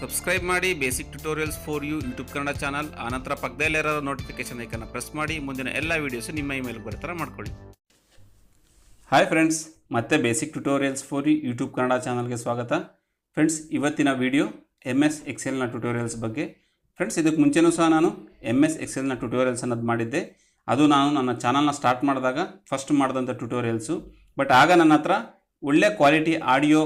Subscribe ಮಾಡಿ basic tutorials for you YouTube Kannada channel ಆನಂತರ ಪಕ್ಕದಲ್ಲಿರೋ ನೋಟಿಫಿಕೇಶನ್ ಐಕನ್ನ ಪ್ರೆಸ್ ಮಾಡಿ, ಮುಂದಿನ ಎಲ್ಲ ವೀಡಿಯೋಸು ನಿಮ್ಮ ಇಮೇಲ್ ಬರೋ ಥರ ಮಾಡ್ಕೊಳ್ಳಿ. ಹಾಯ್ ಫ್ರೆಂಡ್ಸ್ ಮತ್ತೆ basic tutorials for you YouTube Kannada ಚಾನಲ್ಗೆ ಸ್ವಾಗತ. ಫ್ರೆಂಡ್ಸ್ ಇವತ್ತಿನ ವಿಡಿಯೋ ಎಂ ಎಸ್ ಎಕ್ಸೆಲ್ನ ಟ್ಯುಟೋರಿಯಲ್ಸ್ ಬಗ್ಗೆ. ಫ್ರೆಂಡ್ಸ್ ಇದಕ್ಕೆ ಮುಂಚೆನೂ ಸಹ ನಾನು ಎಂ ಎಸ್ ಎಕ್ಸೆಲ್ನ ಟ್ಯುಟೋರಿಯಲ್ಸ್ ಅನ್ನೋದು ಮಾಡಿದ್ದೆ. ಅದು ನಾನು ನನ್ನ ಚಾನಲ್ನ ಸ್ಟಾರ್ಟ್ ಮಾಡಿದಾಗ ಫಸ್ಟ್ ಮಾಡಿದಂಥ ಟ್ಯುಟೋರಿಯಲ್ಸು ಬಟ್ ಆಗ ನನ್ನ ಹತ್ರ ಒಳ್ಳೆ ಕ್ವಾಲಿಟಿ ಆಡಿಯೋ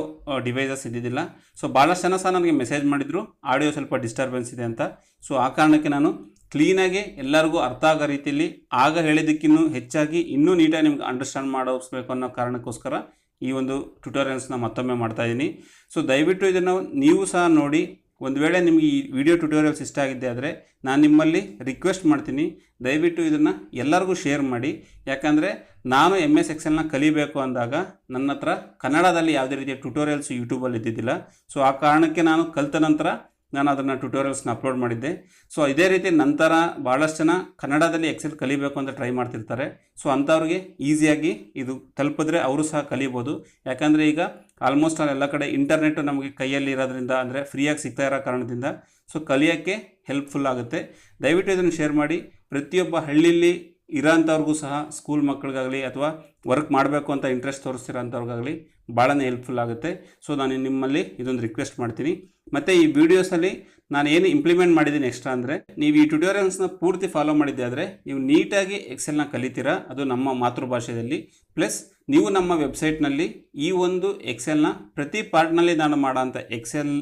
ಡಿವೈಸಸ್ ಇದ್ದಿದ್ದಿಲ್ಲ. ಸೊ ಭಾಳಷ್ಟು ಜನ ಸಹ ನನಗೆ ಮೆಸೇಜ್ ಮಾಡಿದರು. ಆಡಿಯೋ ಸ್ವಲ್ಪ ಡಿಸ್ಟರ್ಬೆನ್ಸ್ ಇದೆ ಅಂತ. ಸೊ ಆ ಕಾರಣಕ್ಕೆ ನಾನು ಕ್ಲೀನಾಗಿ ಎಲ್ಲರಿಗೂ ಅರ್ಥ ಆಗೋ ರೀತಿಯಲ್ಲಿ ಆಗ ಹೇಳಿದ್ದಕ್ಕಿನ್ನೂ ಹೆಚ್ಚಾಗಿ ಇನ್ನೂ ನೀಟಾಗಿ ನಿಮ್ಗೆ ಅಂಡರ್ಸ್ಟ್ಯಾಂಡ್ ಮಾಡಿಸ್ಬೇಕು ಅನ್ನೋ ಕಾರಣಕ್ಕೋಸ್ಕರ ಈ ಒಂದು ಟ್ಯುಟೋರಿಯಲ್ಸ್ನ ಮತ್ತೊಮ್ಮೆ ಮಾಡ್ತಾ ಇದ್ದೀನಿ ಸೊ ದಯವಿಟ್ಟು ಇದನ್ನು ನೀವು ಸಹ ನೋಡಿ ಒಂದು ವೇಳೆ ನಿಮಗೆ ಈ ವಿಡಿಯೋ ಟ್ಯುಟೋರಿಯಲ್ಸ್ ಇಷ್ಟ ಆಗಿದ್ದೆ ಆದರೆ ನಾನು ನಿಮ್ಮಲ್ಲಿ ರಿಕ್ವೆಸ್ಟ್ ಮಾಡ್ತೀನಿ. ದಯವಿಟ್ಟು ಇದನ್ನು ಎಲ್ಲರಿಗೂ ಶೇರ್ ಮಾಡಿ. ಯಾಕಂದರೆ ನಾನು ಎಂ ಎಸ್ ಎಕ್ಸೆಲ್ನ ಕಲಿಬೇಕು ಅಂದಾಗ ನನ್ನ ಹತ್ರ ಕನ್ನಡದಲ್ಲಿ ಯಾವುದೇ ರೀತಿಯ ಟ್ಯುಟೋರಿಯಲ್ಸ್ ಯೂಟ್ಯೂಬಲ್ಲಿ ಇದ್ದಿದ್ದಿಲ್ಲ. ಸೊ ಆ ಕಾರಣಕ್ಕೆ ನಾನು ಕಲಿತ ನಂತರ ನಾನು ಅದನ್ನು ಟ್ಯುಟೋರಿಯಲ್ಸ್ನ ಅಪ್ಲೋಡ್ ಮಾಡಿದ್ದೆ. ಸೊ ಇದೇ ರೀತಿ ನಂತರ ಭಾಳಷ್ಟು ಜನ ಕನ್ನಡದಲ್ಲಿ ಎಕ್ಸೆಲ್ ಕಲಿಬೇಕು ಅಂತ ಟ್ರೈ ಮಾಡ್ತಿರ್ತಾರೆ. ಸೊ ಅಂಥವ್ರಿಗೆ ಈಸಿಯಾಗಿ ಇದು ತಲುಪಿದ್ರೆ ಅವರು ಸಹ ಕಲಿಬೋದು. ಯಾಕಂದರೆ ಈಗ ಆಲ್ಮೋಸ್ಟ್ ಆಲ್ ಎಲ್ಲ ಕಡೆ ಇಂಟರ್ನೆಟ್ ನಮಗೆ ಕೈಯಲ್ಲಿ ಇರೋದ್ರಿಂದ ಅಂದರೆ ಫ್ರೀಯಾಗಿ ಸಿಗ್ತಾ ಇರೋ ಕಾರಣದಿಂದ ಸೊ ಕಲಿಯೋಕ್ಕೆ ಹೆಲ್ಪ್ಫುಲ್ ಆಗುತ್ತೆ. ದಯವಿಟ್ಟು ಇದನ್ನು ಶೇರ್ ಮಾಡಿ. ಪ್ರತಿಯೊಬ್ಬ ಹಳ್ಳಿಲಿ ಇರೋಂಥವ್ರಿಗೂ ಸಹ ಸ್ಕೂಲ್ ಮಕ್ಕಳಿಗಾಗಲಿ ಅಥವಾ ವರ್ಕ್ ಮಾಡಬೇಕು ಅಂತ ಇಂಟ್ರೆಸ್ಟ್ ತೋರಿಸ್ತಿರೋಂಥವ್ರಿಗಾಗಲಿ ಭಾಳನೇ ಹೆಲ್ಪ್ಫುಲ್ ಆಗುತ್ತೆ. ಸೊ ನಾನು ನಿಮ್ಮಲ್ಲಿ ಇದೊಂದು ರಿಕ್ವೆಸ್ಟ್ ಮಾಡ್ತೀನಿ. ಮತ್ತು ಈ ವಿಡಿಯೋಸಲ್ಲಿ ನಾನು ಏನು ಇಂಪ್ಲಿಮೆಂಟ್ ಮಾಡಿದ್ದೀನಿ ಎಕ್ಸ್ಟ್ರಾ ಅಂದರೆ, ನೀವು ಈ ಟ್ಯುಟೋರಿಯಲ್ಸ್ನ ಪೂರ್ತಿ ಫಾಲೋ ಮಾಡಿದ್ದೆ ಆದರೆ, ನೀವು ನೀಟಾಗಿ ಎಕ್ಸೆಲ್ನ ಕಲಿತೀರಾ, ಅದು ನಮ್ಮ ಮಾತೃಭಾಷೆಯಲ್ಲಿ. ಪ್ಲಸ್ ನೀವು ನಮ್ಮ ವೆಬ್ಸೈಟ್ನಲ್ಲಿ ಈ ಒಂದು ಎಕ್ಸೆಲ್ನ ಪ್ರತಿ ಪಾರ್ಟ್ನಲ್ಲಿ ನಾನು ಮಾಡೋಂಥ ಎಕ್ಸೆಲ್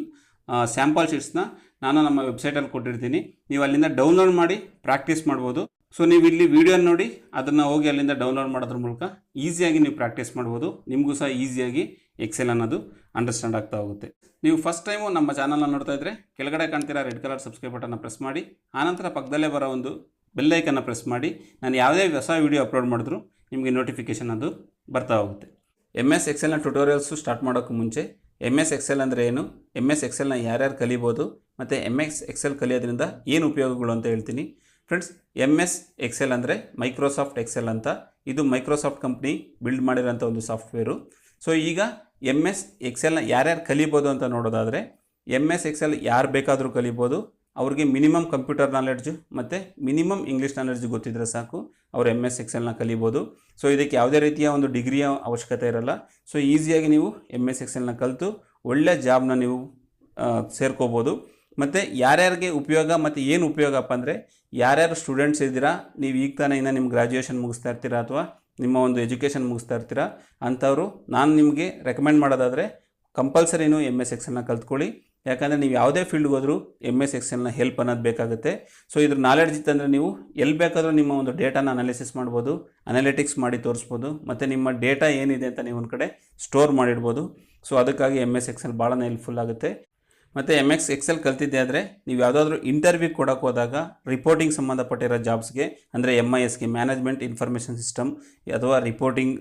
ಸ್ಯಾಂಪಲ್ ಶೀಟ್ಸ್ನ ನಾನು ನಮ್ಮ ವೆಬ್ಸೈಟಲ್ಲಿ ಕೊಟ್ಟಿರ್ತೀನಿ. ನೀವು ಅಲ್ಲಿಂದ ಡೌನ್ಲೋಡ್ ಮಾಡಿ ಪ್ರಾಕ್ಟೀಸ್ ಮಾಡ್ಬೋದು. ಸೊ ನೀವು ಇಲ್ಲಿ ವಿಡಿಯೋ ನೋಡಿ, ಅದನ್ನು ಹೋಗಿ ಅಲ್ಲಿಂದ ಡೌನ್ಲೋಡ್ ಮಾಡೋದ್ರ ಮೂಲಕ ಈಸಿಯಾಗಿ ನೀವು ಪ್ರಾಕ್ಟೀಸ್ ಮಾಡ್ಬೋದು. ನಿಮಗೂ ಸಹ ಈಸಿಯಾಗಿ ಎಕ್ಸೆಲ್ ಅನ್ನೋದು ಅಂಡರ್ಸ್ಟ್ಯಾಂಡ್ ಆಗ್ತಾ ಹೋಗುತ್ತೆ. ನೀವು ಫಸ್ಟ್ ಟೈಮು ನಮ್ಮ ಚಾನಲ್ನ ನೋಡ್ತಾ ಇದ್ದರೆ ಕೆಳಗಡೆ ಕಾಣ್ತಿರೋ ರೆಡ್ ಕಲರ್ ಸಬ್ಸ್ಕ್ರೈಬ್ ಬಟನ್ನ ಪ್ರೆಸ್ ಮಾಡಿ ಆನಂತರ ಪಕ್ಕದಲ್ಲೇ ಬರೋ ಒಂದು ಬೆಲ್ಲೈಕನ್ನು ಪ್ರೆಸ್ ಮಾಡಿ, ನಾನು ಯಾವುದೇ ಹೊಸ ವೀಡಿಯೋ ಅಪ್ಲೋಡ್ ಮಾಡಿದ್ರು, ನಿಮಗೆ ನೋಟಿಫಿಕೇಷನ್ ಅದು ಬರ್ತಾ ಹೋಗುತ್ತೆ. ಎಂ ಎಸ್ ಎಕ್ಸೆಲ್ನ ಟ್ಯುಟೋರಿಯಲ್ಸು ಸ್ಟಾರ್ಟ್ ಮಾಡೋಕ್ಕೆ ಮುಂಚೆ ಎಂ ಎಸ್ ಎಕ್ಸೆಲ್ ಅಂದರೆ ಏನು? ಎಂ ಎಸ್ ಎಕ್ಸೆಲ್ನ ಯಾರ್ಯಾರು ಕಲಿಬೋದು, ಮತ್ತು ಎಂ ಎಸ್ ಎಕ್ಸೆಲ್ ಕಲಿಯೋದ್ರಿಂದ ಏನು ಉಪಯೋಗಗಳು ಅಂತ ಹೇಳ್ತೀನಿ. ಫ್ರೆಂಡ್ಸ್ ಎಂ ಎಸ್ ಎಕ್ಸೆಲ್ ಅಂದರೆ ಮೈಕ್ರೋಸಾಫ್ಟ್ ಎಕ್ಸೆಲ್ ಅಂತ. ಇದು ಮೈಕ್ರೋಸಾಫ್ಟ್ ಕಂಪ್ನಿ ಬಿಲ್ಡ್ ಮಾಡಿರೋಂಥ ಒಂದು ಸಾಫ್ಟ್ವೇರು ಸೊ ಈಗ ಎಂ ಎಸ್ ಎಕ್ಸೆಲ್ನ ಯಾರ್ಯಾರು ಕಲಿಬೋದು ಅಂತ ನೋಡೋದಾದರೆ ಎಂ ಎಸ್ ಎಕ್ಸೆಲ್ ಯಾರು ಬೇಕಾದರೂ ಕಲಿಬೋದು. ಅವ್ರಿಗೆ ಮಿನಿಮಮ್ ಕಂಪ್ಯೂಟರ್ ನಾಲೆಡ್ಜು ಮತ್ತು ಮಿನಿಮಮ್ ಇಂಗ್ಲೀಷ್ ನಾಲೆಡ್ಜ್ ಗೊತ್ತಿದ್ರೆ ಸಾಕು. ಅವ್ರು ಎಂ ಎಸ್ ಎಕ್ಸೆಲ್ನ ಕಲಿಬೋದು. ಸೊ ಇದಕ್ಕೆ ಯಾವುದೇ ರೀತಿಯ ಒಂದು ಡಿಗ್ರಿಯ ಅವಶ್ಯಕತೆ ಇರಲ್ಲ. ಸೊ ಈಸಿಯಾಗಿ ನೀವು ಎಂ ಎಸ್ ಎಕ್ಸೆಲ್ನ ಕಲಿತು ಒಳ್ಳೆಯ ಜಾಬ್ನ ನೀವು ಸೇರ್ಕೋಬೋದು. ಮತ್ತು ಯಾರ್ಯಾರಿಗೆ ಉಪಯೋಗ ಮತ್ತು ಏನು ಉಪಯೋಗಪ್ಪ ಅಂದರೆ ಯಾರ್ಯಾರು ಸ್ಟೂಡೆಂಟ್ಸ್ ಇದ್ದೀರಾ, ನೀವು ಈಗ ತಾನೇ ಇನ್ನು ನಿಮ್ಮ ಗ್ರಾಜುಯೇಷನ್ ಮುಗಿಸ್ತಾ ಇರ್ತೀರಾ ಅಥವಾ ನಿಮ್ಮ ಒಂದು ಎಜುಕೇಷನ್ ಮುಗಿಸ್ತಾ ಇರ್ತೀರಾ ಅಂಥವರು ನಾನು ನಿಮಗೆ ರೆಕಮೆಂಡ್ ಮಾಡೋದಾದರೆ ಕಂಪಲ್ಸರಿನೂ ಎಂ ಎಸ್ ಎಕ್ಸೆಲ್ನ ಕಲ್ತ್ಕೊಳ್ಳಿ. ಯಾಕಂದರೆ ನೀವು ಯಾವುದೇ ಫೀಲ್ಡ್ಗೆ ಹೋದರೂ ಎಂ ಎಸ್ ಎಕ್ಸೆಲ್ನ ಹೆಲ್ಪ್ ಅನ್ನೋದು ಬೇಕಾಗುತ್ತೆ. ಸೊ ಇದ್ರ ನಾಲೆಡ್ಜ್ ಇತ್ತಂದರೆ ನೀವು ಎಲ್ಲಿ ಬೇಕಾದರೂ ನಿಮ್ಮ ಒಂದು ಡೇಟಾನ ಅನಾಲಿಸಿಸ್ ಮಾಡ್ಬೋದು ಅನಾಲಿಟಿಕ್ಸ್ ಮಾಡಿ ತೋರಿಸ್ಬೋದು, ಮತ್ತು ನಿಮ್ಮ ಡೇಟಾ ಏನಿದೆ ಅಂತ ನೀವು ಒಂದು ಕಡೆ ಸ್ಟೋರ್ ಮಾಡಿಡ್ಬೋದು. ಸೊ ಅದಕ್ಕಾಗಿ ಎಂ ಎಸ್ ಎಕ್ಸೆಲ್ ಭಾಳ ಹೆಲ್ಪ್ಫುಲ್ ಆಗುತ್ತೆ. ಮತ್ತು ಎಂ ಎಕ್ಸ್ ಎಕ್ಸೆಲ್ ಕಲ್ತಿದ್ದೆ ಆದರೆ ನೀವು ಯಾವುದಾದ್ರೂ ಇಂಟರ್ವ್ಯೂ ಕೊಡೋಕೆ ಹೋದಾಗ ರಿಪೋರ್ಟಿಂಗ್ ಸಂಬಂಧಪಟ್ಟಿರೋ ಜಾಬ್ಸ್ಗೆ ಅಂದರೆ ಎಂ ಐ ಎಸ್ಗೆ ಮ್ಯಾನೇಜ್ಮೆಂಟ್ ಇನ್ಫಾರ್ಮೇಷನ್ ಸಿಸ್ಟಮ್ ಅಥವಾ ರಿಪೋರ್ಟಿಂಗ್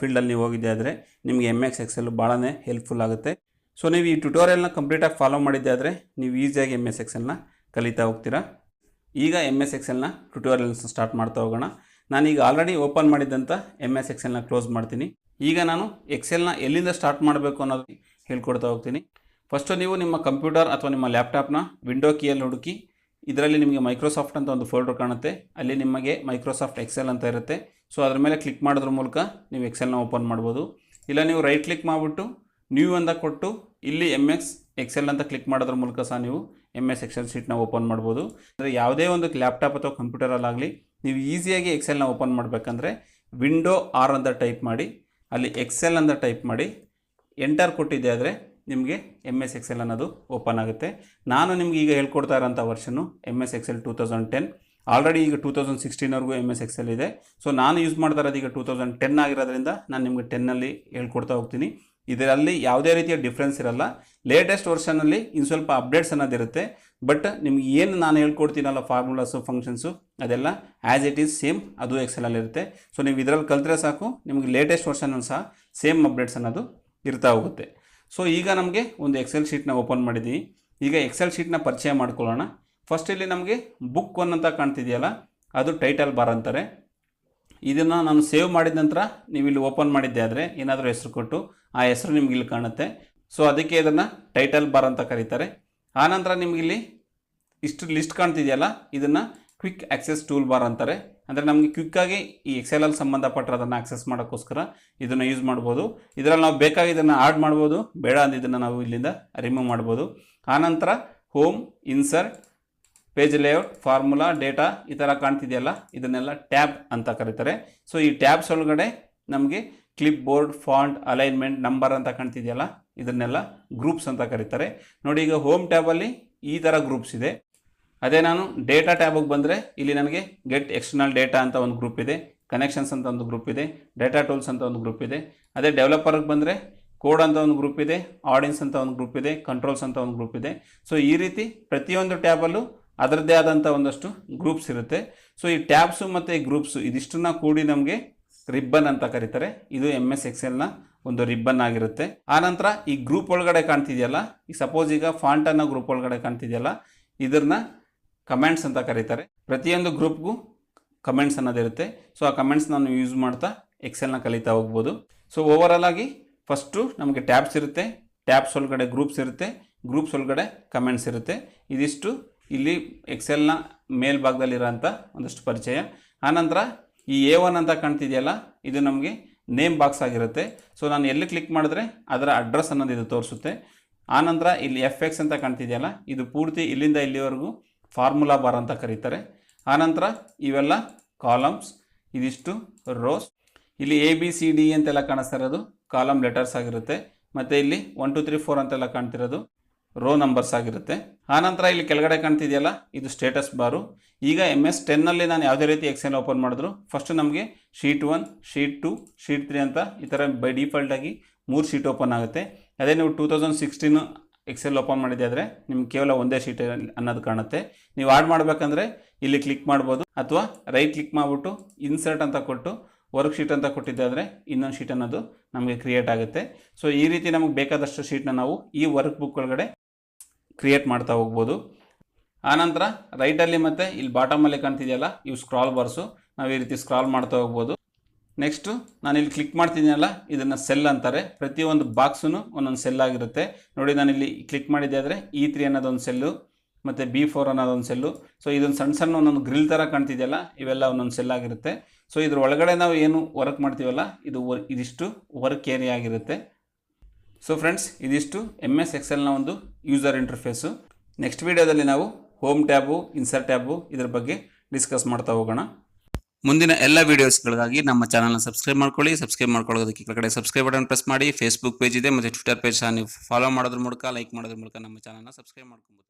ಫೀಲ್ಡಲ್ಲಿ ನೀವು ಹೋಗಿದ್ದೆ ಆದರೆ ನಿಮಗೆ ಎಂ ಎಕ್ಸ್ ಎಕ್ಸೆಲ್ ಭಾಳನೇ ಹೆಲ್ಪ್ಫುಲ್ ಆಗುತ್ತೆ. ಸೊ ನೀವು ಈ ಟ್ಯುಟೋರಿಯಲ್ನ ಕಂಪ್ಲೀಟಾಗಿ ಫಾಲೋ ಮಾಡಿದ್ದೆ ಆದರೆ ನೀವು ಈಸಿಯಾಗಿ ಎಂ ಎಸ್ ಎಕ್ಸೆಲ್ನ ಕಲಿತಾ ಹೋಗ್ತೀರಾ. ಈಗ ಎಂ ಎಸ್ ಎಕ್ಸೆಲ್ನ ಟ್ಯುಟೋರಿಯಲ್ಸ್ನ ಸ್ಟಾರ್ಟ್ ಮಾಡ್ತಾ ಹೋಗೋಣ. ನಾನೀಗ ಆಲ್ರೆಡಿ ಓಪನ್ ಮಾಡಿದ್ದಂಥ ಎಂ ಎಸ್ ಎಕ್ಸೆಲ್ನ ಕ್ಲೋಸ್ ಮಾಡ್ತೀನಿ. ಈಗ ನಾನು ಎಕ್ಸೆಲ್ನ ಎಲ್ಲಿಂದ ಸ್ಟಾರ್ಟ್ ಮಾಡಬೇಕು ಅನ್ನೋದು ಹೇಳ್ಕೊಡ್ತಾ ಹೋಗ್ತೀನಿ. ಫಸ್ಟು ನೀವು ನಿಮ್ಮ ಕಂಪ್ಯೂಟರ್ ಅಥವಾ ನಿಮ್ಮ ಲ್ಯಾಪ್ಟಾಪ್ನ ವಿಂಡೋ ಕೀಯಲ್ಲಿ ಹುಡುಕಿ, ಇದರಲ್ಲಿ ನಿಮಗೆ ಮೈಕ್ರೋಸಾಫ್ಟ್ ಅಂತ ಒಂದು ಫೋಲ್ಡರ್ ಕಾಣುತ್ತೆ. ಅಲ್ಲಿ ನಿಮಗೆ ಮೈಕ್ರೋಸಾಫ್ಟ್ ಎಕ್ಸೆಲ್ ಅಂತ ಇರುತ್ತೆ. ಸೊ ಅದ್ರ ಮೇಲೆ ಕ್ಲಿಕ್ ಮಾಡೋದ್ರ ಮೂಲಕ ನೀವು ಎಕ್ಸೆಲ್ನ ಓಪನ್ ಮಾಡ್ಬೋದು. ಇಲ್ಲ ನೀವು ರೈಟ್ ಕ್ಲಿಕ್ ಮಾಡಿಬಿಟ್ಟು ನ್ಯೂ ಅಂತ ಕೊಟ್ಟು, ಇಲ್ಲಿ ಎಂ ಎಕ್ಸ್ ಎಕ್ಸೆಲ್ ಅಂತ ಕ್ಲಿಕ್ ಮಾಡೋದ್ರ ಮೂಲಕ ಸಹ ನೀವು ಎಂ ಎಸ್ ಎಕ್ಸೆಲ್ ಶೀಟ್ನ ಓಪನ್ ಮಾಡ್ಬೋದು. ಅಂದರೆ ಯಾವುದೇ ಒಂದು ಲ್ಯಾಪ್ಟಾಪ್ ಅಥವಾ ಕಂಪ್ಯೂಟರಲ್ಲಾಗಲಿ ನೀವು ಈಸಿಯಾಗಿ ಎಕ್ಸೆಲ್ನ ಓಪನ್ ಮಾಡಬೇಕಂದ್ರೆ ವಿಂಡೋ ಆರ್ ಅಂತ ಟೈಪ್ ಮಾಡಿ, ಅಲ್ಲಿ ಎಕ್ಸೆಲ್ ಅಂತ ಟೈಪ್ ಮಾಡಿ ಎಂಟರ್ ಕೊಟ್ಟಿದ್ದೆ ಆದರೆ ನಿಮಗೆ ಎಂ ಎಸ್ ಎಕ್ಸೆಲ್ ಅನ್ನೋದು ಓಪನ್ ಆಗುತ್ತೆ. ನಾನು ನಿಮ್ಗೆ ಈಗ ಹೇಳ್ಕೊಡ್ತಾ ಇರೋಂಥ version M S Excel two thousand ten already ಈಗ ಟೂ ತೌಸಂಡ್ ಸಿಕ್ಸ್ಟೀನ್ವರೆಗೂ ಎಂ ಎಸ್ ಎಕ್ಸೆಲ್ ಇದೆ. ಸೊ ನಾನು ಯೂಸ್ ಮಾಡ್ತಾ ಇರೋದು ಈಗ ಟೂ ತೌಸಂಡ್ ಟೆನ್ ಆಗಿರೋದ್ರಿಂದ ನಾನು ನಿಮಗೆ ಟೆನ್ನಲ್ಲಿ ಹೇಳ್ಕೊಡ್ತಾ ಹೋಗ್ತೀನಿ. ಇದರಲ್ಲಿ ಯಾವುದೇ ರೀತಿಯ ಡಿಫ್ರೆನ್ಸ್ ಇರಲ್ಲ. ಲೇಟೆಸ್ಟ್ ವರ್ಷನಲ್ಲಿ ಇನ್ನು ಸ್ವಲ್ಪ ಅಪ್ಡೇಟ್ಸ್ ಅನ್ನೋದಿರುತ್ತೆ ಬಟ್ ನಿಮ್ಗೆ ಏನು ನಾನು ಹೇಳ್ಕೊಡ್ತೀನಲ್ಲ ಫಾರ್ಮುಲಾಸು ಫಂಕ್ಷನ್ಸು ಅದೆಲ್ಲ ಆ್ಯಸ್ ಇಟ್ ಈಸ್ ಸೇಮ್ ಅದು ಎಕ್ಸೆಲಲ್ಲಿ ಇರುತ್ತೆ. ಸೊ ನೀವು ಇದರಲ್ಲಿ ಕಲ್ತ್ರೆ ಸಾಕು. ನಿಮಗೆ ಲೇಟೆಸ್ಟ್ ವರ್ಷನಲ್ಲಿ ಸಹ ಸೇಮ್ ಅಪ್ಡೇಟ್ಸ್ ಅನ್ನೋದು ಇರ್ತಾ ಹೋಗುತ್ತೆ. ಸೊ ಈಗ ನಮಗೆ ಒಂದು ಎಕ್ಸೆಲ್ ಶೀಟ್ನ ಓಪನ್ ಮಾಡಿದ್ದೀನಿ ಈಗ ಎಕ್ಸೆಲ್ ಶೀಟ್ನ ಪರಿಚಯ ಮಾಡ್ಕೊಳ್ಳೋಣ. ಫಸ್ಟ್ ಇಲ್ಲಿ ನಮಗೆ ಬುಕ್ ಒನ್ ಅಂತ ಕಾಣ್ತಿದೆಯಲ್ಲ, ಅದು ಟೈಟಲ್ ಬಾರ್ ಅಂತಾರೆ. ಇದನ್ನು ನಾನು ಸೇವ್ ಮಾಡಿದ ನಂತರ ನೀವು ಇಲ್ಲಿ ಓಪನ್ ಮಾಡಿದ್ದೆ ಆದರೆ ಏನಾದರೂ ಹೆಸರು ಕೊಟ್ಟು ಆ ಹೆಸರು ನಿಮ್ಗೆ ಇಲ್ಲಿ ಕಾಣುತ್ತೆ. ಸೊ ಅದಕ್ಕೆ ಇದನ್ನು ಟೈಟಲ್ ಬಾರ್ ಅಂತ ಕರೀತಾರೆ. ಆನಂತರ ನಿಮಗಿಲ್ಲಿ ಇಷ್ಟು ಲಿಸ್ಟ್ ಕಾಣ್ತಿದೆಯಲ್ಲ, ಇದನ್ನು ಕ್ವಿಕ್ ಆಕ್ಸೆಸ್ ಟೂಲ್ ಬಾರ್ ಅಂತಾರೆ. ಅಂದರೆ ನಮಗೆ ಕ್ವಿಕ್ಕಾಗಿ ಈ ಎಕ್ಸೆಲಲ್ಲಿ ಸಂಬಂಧಪಟ್ಟಿರೋದನ್ನು ಆಕ್ಸೆಸ್ ಮಾಡೋಕ್ಕೋಸ್ಕರ ಇದನ್ನು ಯೂಸ್ ಮಾಡ್ಬೋದು. ಇದರಲ್ಲಿ ನಾವು ಬೇಕಾಗಿ ಇದನ್ನು ಆಡ್ ಮಾಡ್ಬೋದು. ಬೇಡ ಅಂದಿದ್ದನ್ನು ನಾವು ಇಲ್ಲಿಂದ ರಿಮೂವ್ ಮಾಡ್ಬೋದು. ಆನಂತರ home insert page layout formula data ಈ ಥರ ಕಾಣ್ತಿದೆಯಲ್ಲ, ಇದನ್ನೆಲ್ಲ ಟ್ಯಾಬ್ ಅಂತ ಕರೀತಾರೆ. ಸೊ ಈ ಟ್ಯಾಬ್ಸ್ ಒಳಗಡೆ ನಮಗೆ clipboard font alignment number ಅಂತ ಕಾಣ್ತಿದೆಯಲ್ಲ, ಇದನ್ನೆಲ್ಲ ಗ್ರೂಪ್ಸ್ ಅಂತ ಕರೀತಾರೆ. ನೋಡಿ, ಈಗ ಹೋಮ್ ಟ್ಯಾಬಲ್ಲಿ ಈ ಥರ ಗ್ರೂಪ್ಸ್ ಇದೆ. ಅದೇ ನಾನು ಡೇಟಾ ಟ್ಯಾಬಿಗೆ ಬಂದರೆ ಇಲ್ಲಿ ನನಗೆ ಗೆಟ್ ಎಕ್ಸ್ಟರ್ನಲ್ ಡೇಟಾ ಅಂತ ಒಂದು ಗ್ರೂಪ್ ಇದೆ ಕನೆಕ್ಷನ್ಸ್ ಅಂತ ಒಂದು ಗ್ರೂಪ್ ಇದೆ ಡೇಟಾ ಟೂಲ್ಸ್ ಅಂತ ಒಂದು ಗ್ರೂಪ್ ಇದೆ. ಅದೇ ಡೆವಲಪರ್ಗೆ ಬಂದರೆ ಕೋಡ್ ಅಂತ ಒಂದು ಗ್ರೂಪ್ ಇದೆ ಆಡಿಯನ್ಸ್ ಅಂತ ಒಂದು ಗ್ರೂಪ್ ಇದೆ ಕಂಟ್ರೋಲ್ಸ್ ಅಂತ ಒಂದು ಗ್ರೂಪ್ ಇದೆ. ಸೊ ಈ ರೀತಿ ಪ್ರತಿಯೊಂದು ಟ್ಯಾಬಲ್ಲೂ ಅದರದ್ದೇ ಆದಂಥ ಒಂದಷ್ಟು ಗ್ರೂಪ್ಸ್ ಇರುತ್ತೆ. ಸೊ ಈ ಟ್ಯಾಬ್ಸು ಮತ್ತು ಈ ಗ್ರೂಪ್ಸು ಇದಿಷ್ಟನ್ನ ಕೂಡಿ ನಮಗೆ ರಿಬ್ಬನ್ ಅಂತ ಕರೀತಾರೆ. ಇದು ಎಂ ಎಸ್ ಎಕ್ಸೆಲ್ನ ಒಂದು ರಿಬ್ಬನ್ ಆಗಿರುತ್ತೆ. ಆನಂತರ ಈ ಗ್ರೂಪ್ ಒಳಗಡೆ ಕಾಣ್ತಿದೆಯಲ್ಲ ಈಗ ಸಪೋಸ್ ಈಗ ಫಾಂಟ್ ಅನ್ನೋ ಗ್ರೂಪ್ ಒಳಗಡೆ ಕಾಣ್ತಿದೆಯಲ್ಲ ಇದನ್ನ ಕಮೆಂಟ್ಸ್ ಅಂತ ಕರೀತಾರೆ. ಪ್ರತಿಯೊಂದು ಗ್ರೂಪ್ಗೂ ಕಮೆಂಟ್ಸ್ ಅನ್ನೋದಿರುತ್ತೆ. ಸೊ, ಆ ಕಮೆಂಟ್ಸ್ ನಾನು ಯೂಸ್ ಮಾಡ್ತಾ ಎಕ್ಸೆಲ್ನ ಕಲಿತಾ ಹೋಗ್ಬೋದು. ಸೊ ಓವರಾಲ್ ಆಗಿ ಫಸ್ಟು ನಮಗೆ ಟ್ಯಾಬ್ಸ್ ಇರುತ್ತೆ. ಟ್ಯಾಬ್ಸ್ ಒಳಗಡೆ ಗ್ರೂಪ್ಸ್ ಇರುತ್ತೆ. ಗ್ರೂಪ್ಸ್ ಒಳಗಡೆ ಕಮೆಂಟ್ಸ್ ಇರುತ್ತೆ. ಇದಿಷ್ಟು ಇಲ್ಲಿ ಎಕ್ಸೆಲ್ನ ಮೇಲ್ಭಾಗದಲ್ಲಿರೋಂಥ ಒಂದಷ್ಟು ಪರಿಚಯ. ಆನಂತರ ಈ ಎ ಒನ್ ಅಂತ ಕಾಣ್ತಿದೆಯಲ್ಲ, ಇದು ನಮಗೆ ನೇಮ್ ಬಾಕ್ಸ್ ಆಗಿರುತ್ತೆ. ಸೊ, ನಾನು ಎಲ್ಲಿ ಕ್ಲಿಕ್ ಮಾಡಿದ್ರೆ ಅದರ ಅಡ್ರೆಸ್ ಅನ್ನೋದು ಇದು ತೋರಿಸುತ್ತೆ. ಆನಂತರ ಇಲ್ಲಿ ಎಫ್ ಎಕ್ಸ್ ಅಂತ ಕಾಣ್ತಿದೆಯಲ್ಲ, ಇದು ಪೂರ್ತಿ ಇಲ್ಲಿಂದ ಇಲ್ಲಿವರೆಗೂ ಫಾರ್ಮುಲಾ ಬಾರ್ ಅಂತ ಕರೀತಾರೆ. ಆನಂತರ ಇವೆಲ್ಲ ಕಾಲಮ್ಸ್, ಇದಿಷ್ಟು ರೋಸ್. ಇಲ್ಲಿ ಎ ಬಿ ಸಿ ಡಿ ಅಂತೆಲ್ಲ ಕಾಣಿಸ್ತಾ ಇರೋದು ಕಾಲಮ್ ಲೆಟರ್ಸ್ ಆಗಿರುತ್ತೆ. ಮತ್ತು ಇಲ್ಲಿ ಒನ್, ಟು, ತ್ರೀ, ಫೋರ್ ಅಂತೆಲ್ಲ ಕಾಣ್ತಿರೋದು ರೋ ನಂಬರ್ಸ್ ಆಗಿರುತ್ತೆ. ಆನಂತರ ಇಲ್ಲಿ ಕೆಳಗಡೆ ಕಾಣ್ತಿದೆಯಲ್ಲ, ಇದು ಸ್ಟೇಟಸ್ ಬಾರು. ಈಗ ಎಂ ಎಸ್ ಟೆನ್ನಲ್ಲಿ ನಾನು ಯಾವುದೇ ರೀತಿ ಎಕ್ಸೆಲ್ ಓಪನ್ ಮಾಡಿದ್ರು ಫಸ್ಟ್ ನಮಗೆ sheet one sheet two sheet three ಅಂತ ಈ ಥರ ಬೈ ಡಿಫಾಲ್ಟಾಗಿ ಮೂರು ಶೀಟ್ ಓಪನ್ ಆಗುತ್ತೆ. ಅದೇ ನೀವು two thousand sixteen Excel open ಮಾಡಿದೆ ಆದರೆ ನಿಮ್ಗೆ ಕೇವಲ ಒಂದೇ ಶೀಟ್ ಅನ್ನೋದು ಕಾಣುತ್ತೆ. ನೀವು ಆಡ್ ಮಾಡಬೇಕಂದ್ರೆ ಇಲ್ಲಿ ಕ್ಲಿಕ್ ಮಾಡ್ಬೋದು ಅಥವಾ ರೈಟ್ ಕ್ಲಿಕ್ ಮಾಡಿಬಿಟ್ಟು ಇನ್ಸರ್ಟ್ ಅಂತ ಕೊಟ್ಟು ವರ್ಕ್ ಶೀಟ್ ಅಂತ ಕೊಟ್ಟಿದ್ದಾದರೆ ಇನ್ನೊಂದು ಶೀಟ್ ಅನ್ನೋದು ನಮಗೆ ಕ್ರಿಯೇಟ್ ಆಗುತ್ತೆ. ಸೊ ಈ ರೀತಿ ನಮಗೆ ಬೇಕಾದಷ್ಟು ಶೀಟ್ನ ನಾವು ಈ ವರ್ಕ್ ಬುಕ್ ಒಳಗಡೆ ಕ್ರಿಯೇಟ್ ಮಾಡ್ತಾ ಹೋಗ್ಬೋದು. ಆನಂತರ ರೈಟಲ್ಲಿ ಮತ್ತು ಇಲ್ಲಿ ಬಾಟಮಲ್ಲಿ ಕಾಣ್ತಿದೆಯಲ್ಲ, ಇವು ಸ್ಕ್ರಾಲ್ ಬಾರ್ಸು ನಾವು ಈ ರೀತಿ ಸ್ಕ್ರಾಲ್ ಮಾಡ್ತಾ ಹೋಗ್ಬೋದು. ನೆಕ್ಸ್ಟು ನಾನು ಇಲ್ಲಿ ಕ್ಲಿಕ್ ಮಾಡ್ತಿದ್ದೀನಲ್ಲ, ಇದನ್ನು ಸೆಲ್ ಅಂತಾರೆ. ಪ್ರತಿಯೊಂದು ಬಾಕ್ಸೂ ಒಂದೊಂದು ಸೆಲ್ ಆಗಿರುತ್ತೆ. ನೋಡಿ ನಾನು ಇಲ್ಲಿ ಕ್ಲಿಕ್ ಮಾಡಿದ್ದೆ ಆದರೆ ಇ ತ್ರೀ ಅನ್ನೋದೊಂದು ಸೆಲ್ಲು ಮತ್ತು ಬಿ ಫೋರ್ ಅನ್ನೋದೊಂದು ಸೆಲ್ಲು ಸೊ ಇದೊಂದು ಸಣ್ಣ ಸಣ್ಣ ಒಂದೊಂದು ಗ್ರಿಲ್ ಥರ ಕಾಣ್ತಿದೆಯಲ್ಲ, ಇವೆಲ್ಲ ಒಂದೊಂದು ಸೆಲ್ ಆಗಿರುತ್ತೆ. ಸೊ ಇದ್ರ ಒಳಗಡೆ ನಾವು ಏನು ವರ್ಕ್ ಮಾಡ್ತೀವಲ್ಲ, ಇದು ವರ್ ಇದಿಷ್ಟು ವರ್ಕ್ ಏರಿಯಾ ಆಗಿರುತ್ತೆ. ಸೊ ಫ್ರೆಂಡ್ಸ್ ಇದಿಷ್ಟು ಎಂ ಎಸ್ ಎಕ್ಸೆಲ್ನ ಒಂದು ಯೂಸರ್ ಇಂಟರ್ಫೇಸು ನೆಕ್ಸ್ಟ್ ವೀಡಿಯೋದಲ್ಲಿ ನಾವು ಹೋಮ್ ಟ್ಯಾಬು ಇನ್ಸರ್ಟ್ ಟ್ಯಾಬು ಇದ್ರ ಬಗ್ಗೆ ಡಿಸ್ಕಸ್ ಮಾಡ್ತಾ ಹೋಗೋಣ. ಮುಂದಿನ ಎಲ್ಲ ವೀಡಿಯೋಸ್ಗಳಿಗಾಗಿ ನಮ್ಮ ಚಾನಲ್ನ ಸಬ್ಸ್ಕ್ರೈಬ್ ಮಾಡ್ಕೊಳ್ಳಿ. ಸಬ್ಸ್ಕ್ರೈಬ್ ಮಾಡ್ಕೊಳ್ಳೋದಕ್ಕೆ ಕೆಳಗಡೆ ಸಬ್ಸ್ಕ್ರೈಬ್ ಬಟನ್ ಪ್ರೆಸ್ ಮಾಡಿ. ಫೇಸ್ಬುಕ್ ಪೇಜ್ ಇದೆ, ಮತ್ತು ಟ್ವಿಟರ್ ಪೇಜ್ ನೀವು ಫಾಲೋ ಮಾಡೋದ್ರ ಮೂಲಕ ಲೈಕ್ ಮಾಡೋದ್ರ ಮೂಲಕ ನಮ್ಮ ಚಾನಲ್ನ ಸಬ್ಸ್ಕ್ರೈಬ್ ಮಾಡ್ಕೊಬೋದು.